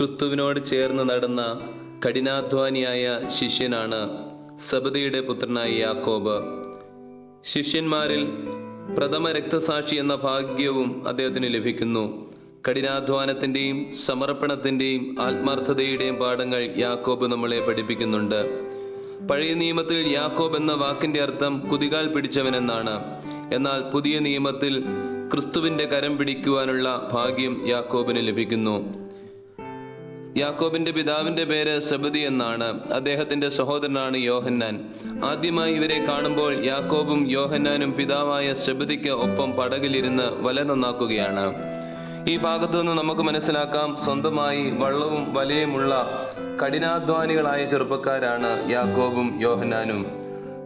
ക്രിസ്തുവിനോട് ചേർന്ന് നടന്ന കഠിനാധ്വാനിയായ ശിഷ്യനാണ് സബദിയുടെ പുത്രനായ യാക്കോബ്. ശിഷ്യന്മാരിൽ പ്രഥമ രക്തസാക്ഷി എന്ന ഭാഗ്യവും അദ്ദേഹത്തിന് ലഭിക്കുന്നു. കഠിനാധ്വാനത്തിന്റെയും സമർപ്പണത്തിന്റെയും ആത്മാർത്ഥതയുടെയും പാഠങ്ങൾ യാക്കോബ് നമ്മളെ പഠിപ്പിക്കുന്നുണ്ട്. പഴയ നിയമത്തിൽ യാക്കോബ് എന്ന വാക്കിന്റെ അർത്ഥം കുതികാൽ പിടിച്ചവനെന്നാണ്. എന്നാൽ പുതിയ നിയമത്തിൽ ക്രിസ്തുവിന്റെ കരം പിടിക്കുവാനുള്ള ഭാഗ്യം യാക്കോബിന് ലഭിക്കുന്നു. യാക്കോബിന്റെ പിതാവിന്റെ പേര് സബദി എന്നാണ്. അദ്ദേഹത്തിന്റെ സഹോദരനാണ് യോഹന്നാൻ. ആദ്യമായി ഇവരെ കാണുമ്പോൾ യാക്കോബും യോഹന്നാനും പിതാവായ സബദിക്ക് ഒപ്പം പടകിലിരുന്ന് വല നന്നാക്കുകയാണ്. ഈ ഭാഗത്തു നിന്ന് നമുക്ക് മനസ്സിലാക്കാം സ്വന്തമായി വള്ളവും വലയുമുള്ള കഠിനാധ്വാനികളായ ചെറുപ്പക്കാരാണ് യാക്കോബും യോഹന്നാനും.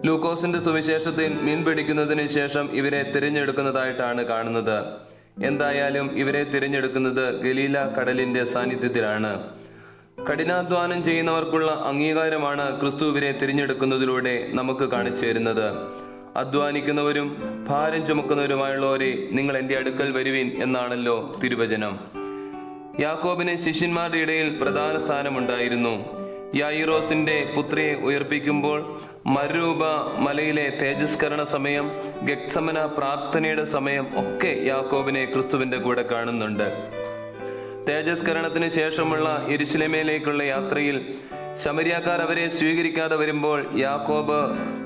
ലൂക്കോസിന്റെ സുവിശേഷത്തിൽ മീൻ പിടിക്കുന്നതിന് ശേഷം ഇവരെ തിരഞ്ഞെടുക്കുന്നതായിട്ടാണ് കാണുന്നത്. എന്തായാലും ഇവരെ തിരഞ്ഞെടുക്കുന്നത് ഗലീല കടലിന്റെ സാന്നിധ്യത്തിലാണ്. കഠിനാധ്വാനം ചെയ്യുന്നവർക്കുള്ള അംഗീകാരമാണ് ക്രിസ്തുവിനെ തിരഞ്ഞെടുക്കുന്നതിലൂടെ നമുക്ക് കാണിച്ചു തരുന്നത്. അധ്വാനിക്കുന്നവരും ഭാരം ചുമക്കുന്നവരുമായുള്ളവരെ നിങ്ങൾ എന്റെ അടുക്കൽ വരുവിൻ എന്നാണല്ലോ തിരുവചനം. യാക്കോബിന് ശിഷ്യന്മാരുടെ ഇടയിൽ പ്രധാന സ്ഥാനമുണ്ടായിരുന്നു. യായിറോസിന്റെ പുത്രിയെ ഉയർപ്പിക്കുമ്പോൾ മരൂപ മലയിലെ തേജസ്കരണ സമയം ഗക്സമന പ്രാർത്ഥനയുടെ സമയം ഒക്കെ യാക്കോബിനെ ക്രിസ്തുവിന്റെ കൂടെ കാണുന്നുണ്ട്. തേജസ്കരണത്തിന് ശേഷമുള്ള ഇരുശിലമയിലേക്കുള്ള യാത്രയിൽ ശമരിയാക്കാർ അവരെ സ്വീകരിക്കാതെ വരുമ്പോൾ യാക്കോബ്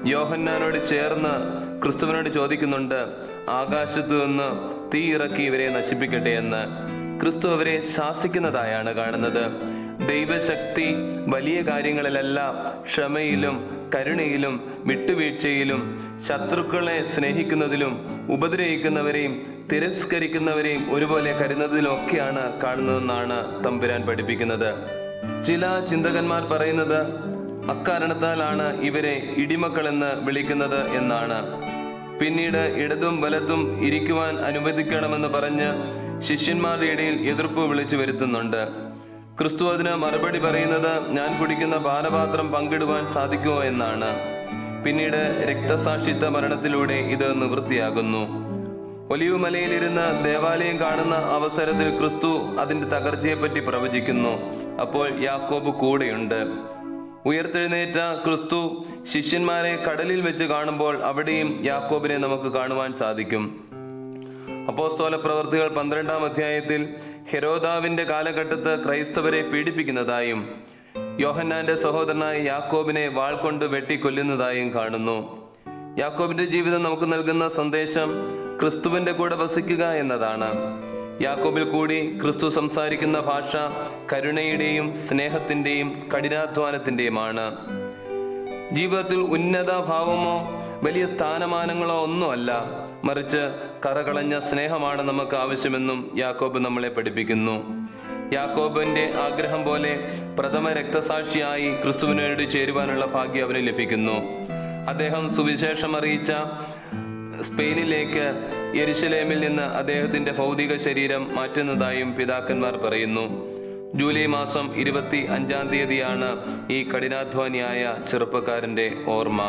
യോഹന്നാനോട് ചേർന്ന് ക്രിസ്തുവിനോട് ചോദിക്കുന്നുണ്ട് ആകാശത്തു നിന്ന് തീ ഇറക്കി ഇവരെ നശിപ്പിക്കട്ടെ എന്ന്. ക്രിസ്തു അവരെ ശാസിക്കുന്നതായാണ് കാണുന്നത്. ദൈവശക്തി വലിയ കാര്യങ്ങളിലല്ല ക്ഷമയിലും കരുണയിലും വിട്ടുവീഴ്ചയിലും ശത്രുക്കളെ സ്നേഹിക്കുന്നതിലും ഉപദ്രവിക്കുന്നവരെയും തിരസ്കരിക്കുന്നവരെയും ഒരുപോലെ കരുതുന്നതിലൊക്കെയാണ് കാണുന്നതെന്നാണ് തമ്പുരാൻ പഠിപ്പിക്കുന്നത്. ചില ചിന്തകന്മാർ പറയുന്നത് അക്കാരണത്താലാണ് ഇവരെ ഇടിമക്കളെന്ന് വിളിക്കുന്നത് എന്നാണ്. പിന്നീട് ഇടതും വലതും ഇരിക്കുവാൻ അനുവദിക്കണമെന്ന് പറഞ്ഞ് ശിഷ്യന്മാരുടെ ഇടയിൽ എതിർപ്പ് വിളിച്ചു വരുത്തുന്നുണ്ട്. ക്രിസ്തു അതിന് മറുപടി പറയുന്നത് ഞാൻ കുടിക്കുന്ന പാനപാത്രം പങ്കിടുവാൻ സാധിക്കുമോ എന്നാണ്. പിന്നീട് രക്തസാക്ഷിത്വ മരണത്തിലൂടെ ഇത് നിവൃത്തിയാകുന്നു. ഒലിവ് മലയിലിരുന്ന് ദേവാലയം കാണുന്ന അവസരത്തിൽ ക്രിസ്തു അതിന്റെ തകർച്ചയെപ്പറ്റി പ്രവചിക്കുന്നു. അപ്പോൾ യാക്കോബ് കൂടെയുണ്ട്. ഉയർത്തെഴുന്നേറ്റ ക്രിസ്തു ശിഷ്യന്മാരെ കടലിൽ വെച്ച് കാണുമ്പോൾ അവിടെയും യാക്കോബിനെ നമുക്ക് കാണുവാൻ സാധിക്കും. അപ്പോസ്തോല പ്രവർത്തികൾ പന്ത്രണ്ടാം അധ്യായത്തിൽ ഹെരോദാവിന്റെ കാലഘട്ടത്ത് ക്രൈസ്തവരെ പീഡിപ്പിക്കുന്നതായും യോഹന്നാന്റെ സഹോദരനായ യാക്കോബിനെ വാൾ കൊണ്ട് വെട്ടിക്കൊല്ലുന്നതായും കാണുന്നു. യാക്കോബിന്റെ ജീവിതം നമുക്ക് നൽകുന്ന സന്ദേശം ക്രിസ്തുവിന്റെ കൂടെ വസിക്കുക എന്നതാണ്. യാക്കോബിൽ കൂടി ക്രിസ്തു സംസാരിക്കുന്ന ഭാഷ കരുണയുടെയും സ്നേഹത്തിന്റെയും കഠിനാധ്വാനത്തിന്റെയുമാണ്. ജീവിതത്തിൽ ഉന്നത ഭാവമോ വലിയ സ്ഥാനമാനങ്ങളോ ഒന്നുമല്ല. മറിച്ച് കറകളഞ്ഞ സ്നേഹമാണ് നമുക്ക് ആവശ്യമെന്നും യാക്കോബ് നമ്മളെ പഠിപ്പിക്കുന്നു. യാക്കോബിന്റെ ആഗ്രഹം പോലെ പ്രഥമ രക്തസാക്ഷിയായി ക്രിസ്തുവിനോട് ചേരുവാനുള്ള ഭാഗ്യം അവന് ലഭിക്കുന്നു. അദ്ദേഹം സുവിശേഷം അറിയിച്ച സ്പെയിനിലേക്ക് യെരുശലേമിൽ നിന്ന് അദ്ദേഹത്തിന്റെ ഭൗതിക ശരീരം മാറ്റുന്നതായും പിതാക്കന്മാർ പറയുന്നു. ജൂലൈ മാസം ഇരുപത്തി അഞ്ചാം തീയതിയാണ് ഈ കഠിനാധ്വാനിയായ ചെറുപ്പക്കാരന്റെ ഓർമ്മ.